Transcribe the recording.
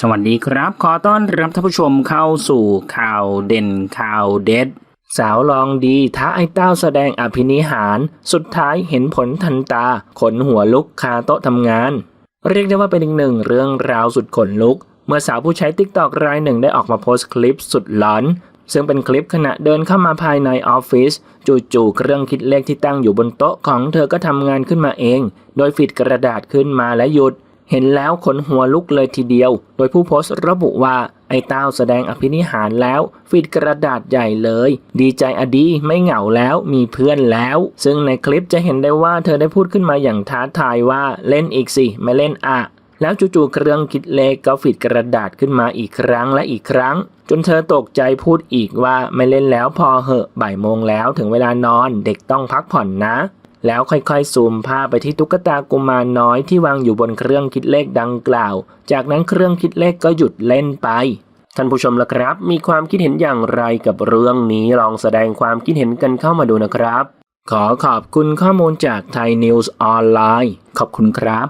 สวัสดีครับ ขอต้อนรับท่านผู้ชมเข้าสู่ข่าวเด่นข่าวเด็ด สาวลองดีท้าไอ้เต้าแสดงอภินิหาร สุดท้ายเห็นผลทันตา ขนหัวลุกคาโต๊ะทำงาน เรียกได้ว่าเป็นอีกหนึ่งเรื่องราวสุดขนลุก เมื่อสาวผู้ใช้ติ๊กตอกรายหนึ่งได้ออกมาโพสต์คลิปสุดหลอน ซึ่งเป็นคลิปขณะเดินเข้ามาภายในออฟฟิศจู่ๆเครื่องคิดเลขที่ตั้งอยู่บนโต๊ะของเธอก็ทำงานขึ้นมาเอง โดยฟิดกระดาษขึ้นมาและหยุด เห็นแล้วขนหัวลุกเลยทีเดียว โดยผู้โพสต์ระบุว่า ไอ้เต้าแสดงอภินิหารแล้ว ฟีดกระดาษใหญ่เลย ดีใจอดีไม่เหงาแล้วมีเพื่อนแล้ว ซึ่งในคลิปจะเห็นได้ว่าเธอได้พูดขึ้นมาอย่างท้าทายว่าเล่นอีกสิ ไม่เล่นอะแล้วจู่ๆเครื่องคิดเลขก็ฟีดกระดาษขึ้นมาอีกครั้งและอีกครั้ง จนเธอตกใจพูดอีกว่าไม่เล่นแล้วพอเหอะบ่ายโมงแล้วถึงเวลานอนเด็กต้องพักผ่อนนะ แล้วค่อยๆซูมภาพไปที่ตุ๊กตากุมารน้อยที่วางอยู่บนเครื่องคิดเลขดังกล่าว จากนั้นเครื่องคิดเลขก็หยุดเล่นไป ท่านผู้ชมล่ะครับ มีความคิดเห็นอย่างไรกับเรื่องนี้ลองแสดงความคิดเห็นกันเข้ามาดูนะครับ ขอขอบคุณข้อมูลจากไทยนิวส์ออนไลน์ขอบคุณครับ